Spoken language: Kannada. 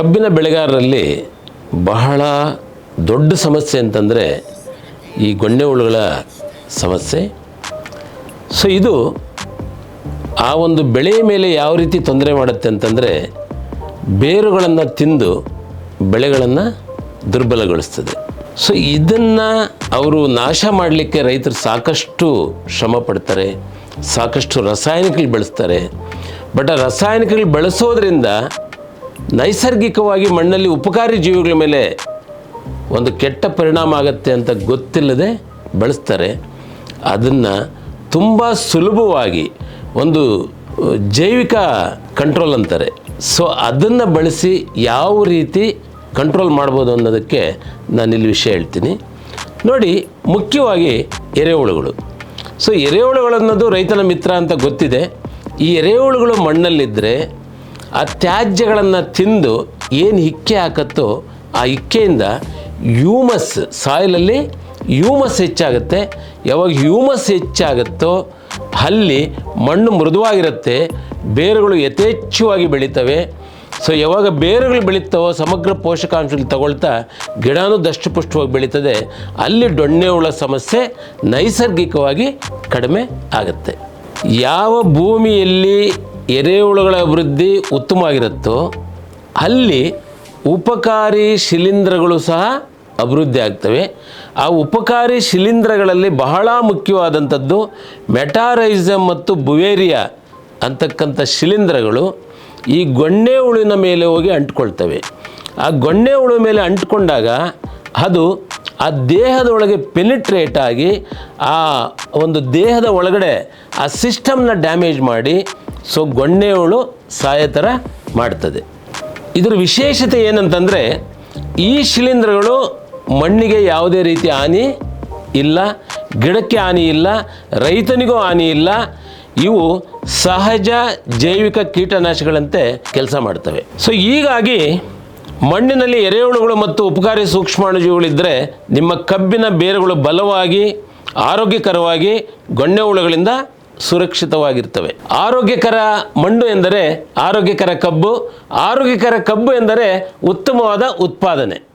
ಕಬ್ಬಿನ ಬೆಳೆಗಾರರಲ್ಲಿ ಬಹಳ ದೊಡ್ಡ ಸಮಸ್ಯೆ ಅಂತಂದರೆ ಈ ಗೊಂಡೆ ಹುಳುಗಳ ಸಮಸ್ಯೆ. ಸೊ ಇದು ಆ ಒಂದು ಬೆಳೆಯ ಮೇಲೆ ಯಾವ ರೀತಿ ತೊಂದರೆ ಮಾಡುತ್ತೆ ಅಂತಂದರೆ ಬೇರುಗಳನ್ನು ತಿಂದು ಬೆಳೆಗಳನ್ನು ದುರ್ಬಲಗೊಳಿಸ್ತದೆ. ಸೊ ಇದನ್ನು ಅವರು ನಾಶ ಮಾಡಲಿಕ್ಕೆ ರೈತರು ಸಾಕಷ್ಟು ಶ್ರಮ ಪಡ್ತಾರೆ, ಸಾಕಷ್ಟು ರಾಸಾಯನಿಕಗಳು ಬಳಸ್ತಾರೆ. ಬಟ್ ಆ ರಾಸಾಯನಿಕಗಳು ಬಳಸೋದ್ರಿಂದ ನೈಸರ್ಗಿಕವಾಗಿ ಮಣ್ಣಲ್ಲಿ ಉಪಕಾರಿ ಜೀವಿಗಳ ಮೇಲೆ ಒಂದು ಕೆಟ್ಟ ಪರಿಣಾಮ ಆಗುತ್ತೆ ಅಂತ ಗೊತ್ತಿಲ್ಲದೆ ಬಳಸ್ತಾರೆ. ಅದನ್ನು ತುಂಬ ಸುಲಭವಾಗಿ ಒಂದು ಜೈವಿಕ ಕಂಟ್ರೋಲ್ ಅಂತಾರೆ. ಸೊ, ಅದನ್ನು ಬಳಸಿ ಯಾವ ರೀತಿ ಕಂಟ್ರೋಲ್ ಮಾಡ್ಬೋದು ಅನ್ನೋದಕ್ಕೆ ನಾನು ಇಲ್ಲಿ ವಿಷಯ ಹೇಳ್ತೀನಿ. ನೋಡಿ, ಮುಖ್ಯವಾಗಿ ಎರೆಹುಳುಗಳು. ಸೊ, ಎರೆಹುಳುಗಳನ್ನೋದು ರೈತನ ಮಿತ್ರ ಅಂತ ಗೊತ್ತಿದೆ. ಈ ಎರೆಹುಳುಗಳು ಮಣ್ಣಲ್ಲಿದ್ದರೆ ಆ ತ್ಯಾಜ್ಯಗಳನ್ನು ತಿಂದು ಏನು ಹಿಕ್ಕೆ ಹಾಕತ್ತೋ ಆ ಹಿಕ್ಕೆಯಿಂದ ಹ್ಯೂಮಸ್ ಸಾಯಿಲಲ್ಲಿ ಹ್ಯೂಮಸ್ ಹೆಚ್ಚಾಗುತ್ತೆ. ಯಾವಾಗ ಹ್ಯೂಮಸ್ ಹೆಚ್ಚಾಗುತ್ತೋ ಅಲ್ಲಿ ಮಣ್ಣು ಮೃದುವಾಗಿರುತ್ತೆ, ಬೇರುಗಳು ಯಥೇಚ್ಛವಾಗಿ ಬೆಳೀತವೆ. ಸೊ ಯಾವಾಗ ಬೇರುಗಳು ಬೆಳೀತಾವೋ, ಸಮಗ್ರ ಪೋಷಕಾಂಶಗಳು ತಗೊಳ್ತಾ ಗಿಡನೂ ದಷ್ಟಪುಷ್ಟವಾಗಿ ಬೆಳೀತದೆ. ಅಲ್ಲಿ ಡೊಣ್ಣೆ ಹುಳ ಸಮಸ್ಯೆ ನೈಸರ್ಗಿಕವಾಗಿ ಕಡಿಮೆ ಆಗುತ್ತೆ. ಯಾವ ಭೂಮಿಯಲ್ಲಿ ಎರೆಹುಳುಗಳ ಅಭಿವೃದ್ಧಿ ಉತ್ತಮವಾಗಿರುತ್ತೋ, ಅಲ್ಲಿ ಉಪಕಾರಿ ಶಿಲೀಂಧ್ರಗಳು ಸಹ ಅಭಿವೃದ್ಧಿ ಆಗ್ತವೆ. ಆ ಉಪಕಾರಿ ಶಿಲೀಂಧ್ರಗಳಲ್ಲಿ ಬಹಳ ಮುಖ್ಯವಾದಂಥದ್ದು ಮೆಟಾರೈಸಮ್ ಮತ್ತು ಬುವೇರಿಯಾ ಅಂತಕ್ಕಂಥ ಶಿಲೀಂಧ್ರಗಳು ಈ ಗೊಣ್ಣೆ ಹುಳಿನ ಮೇಲೆ ಹೋಗಿ ಅಂಟ್ಕೊಳ್ತವೆ. ಆ ಗೊಣ್ಣೆ ಹುಳು ಮೇಲೆ ಅಂಟ್ಕೊಂಡಾಗ ಅದು ಆ ದೇಹದ ಒಳಗೆ ಪೆನಿಟ್ರೇಟ್ ಆಗಿ ಆ ಒಂದು ದೇಹದ ಒಳಗಡೆ ಆ ಸಿಸ್ಟಮ್ನ ಡ್ಯಾಮೇಜ್ ಮಾಡಿ ಸೊ ಗೊಣ್ಣೆ ಹುಳು ಸಾಯೋ ಥರ ಮಾಡ್ತದೆ. ಇದರ ವಿಶೇಷತೆ ಏನಂತಂದರೆ ಈ ಶಿಲೀಂಧ್ರಗಳು ಮಣ್ಣಿಗೆ ಯಾವುದೇ ರೀತಿ ಹಾನಿ ಇಲ್ಲ, ಗಿಡಕ್ಕೆ ಹಾನಿ ಇಲ್ಲ, ರೈತನಿಗೂ ಹಾನಿ ಇಲ್ಲ, ಇವು ಸಹಜ ಜೈವಿಕ ಕೀಟನಾಶಕಗಳಂತೆ ಕೆಲಸ ಮಾಡ್ತವೆ. ಸೊ ಹೀಗಾಗಿ ಮಣ್ಣಿನಲ್ಲಿ ಎರೆಹುಳುಗಳು ಮತ್ತು ಉಪಕಾರಿ ಸೂಕ್ಷ್ಮಾಣುಜೀವಿಗಳಿದ್ದರೆ ನಿಮ್ಮ ಕಬ್ಬಿನ ಬೇರುಗಳು ಬಲವಾಗಿ, ಆರೋಗ್ಯಕರವಾಗಿ ಗೊಣ್ಣೆ ಹುಳುಗಳಿಂದ ಸುರಕ್ಷಿತವಾಗಿರ್ತವೆ. ಆರೋಗ್ಯಕರ ಮಣ್ಣು ಎಂದರೆ ಆರೋಗ್ಯಕರ ಕಬ್ಬು ಆರೋಗ್ಯಕರ ಕಬ್ಬು ಎಂದರೆ ಉತ್ತಮವಾದ ಉತ್ಪಾದನೆ.